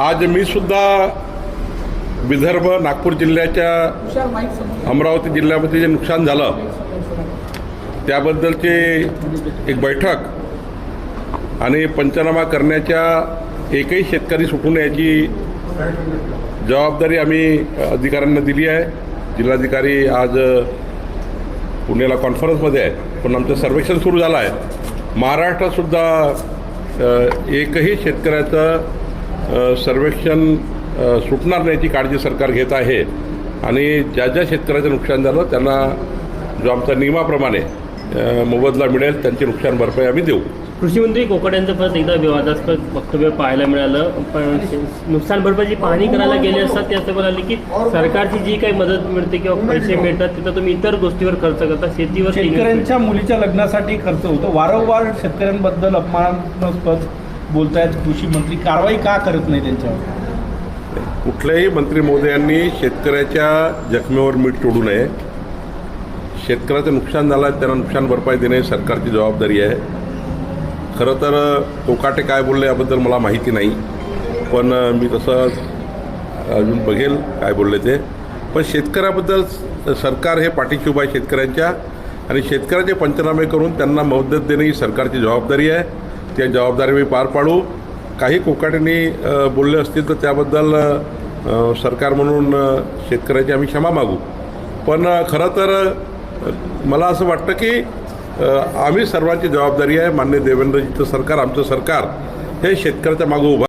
आज मी सुद्धा विदर्भ नागपूर जिल्ह्याच्या अमरावती जिल्ह्यामध्ये जे नुकसान झालं त्याबद्दलची एक बैठक आणि पंचनामा करण्याच्या एकही शेतकरी सुटून याची जबाबदारी आम्ही अधिकाऱ्यांना दिली आहे. जिल्हाधिकारी आज पुण्याला कॉन्फरन्समध्ये आहे पण आमचं सर्वेक्षण सुरू झालं आहे. महाराष्ट्रातसुद्धा एकही शेतकऱ्याचं सर्वेक्षण सुटणार नाही याची काळजी सरकार घेत आहे. आणि ज्या ज्या शेतकऱ्याचं नुकसान झालं त्यांना जो आमचा नियमाप्रमाणे मोबदला मिळेल त्यांची नुकसान भरपाई आम्ही देऊ. कृषी मंत्री कोकट यांचं परत एकदा विवादास्पद वक्तव्य पाहायला मिळालं. पण नुकसान भरपाईची पाहणी करायला गेले असतात ते असं म्हणाले की सरकारची जी काही मदत मिळते किंवा पैसे मिळतात तिथं तुम्ही इतर गोष्टीवर खर्च करता शेतीवर. शेतकऱ्यांच्या मुलीच्या लग्नासाठी खर्च होतो. वारंवार शेतकऱ्यांबद्दल अपमानास्पद बोलतायत कृषी मंत्री कारवाई का करत नाही त्यांच्यावर? कुठल्याही मंत्री महोदयांनी शेतकऱ्याच्या जखमेवर मीठ तोडू नये. शेतकऱ्याचं नुकसान झालं आहे त्यांना नुकसान भरपाई देणे सरकारची जबाबदारी आहे. खरं तर कोकाटे काय बोलले याबद्दल मला माहिती नाही पण मी तसं अजून बघेल काय बोलले ते. पण शेतकऱ्याबद्दल सरकार हे पाठीशी उभा आहे शेतकऱ्यांच्या आणि शेतकऱ्याचे पंचनामे करून त्यांना मदत देणे ही सरकारची जबाबदारी आहे. त्या जबाबदारी मी पार पाडू. काही कोकाटेंनी बोलले असतील तर त्याबद्दल सरकार म्हणून शेतकऱ्याची आम्ही क्षमा मागू. पण खरं तर मला असं वाटतं की आम्ही सर्वांची जबाबदारी आहे. मान्य देवेंद्रजीचं सरकार आमचं सरकार हे शेतकऱ्याच्या मागं उभं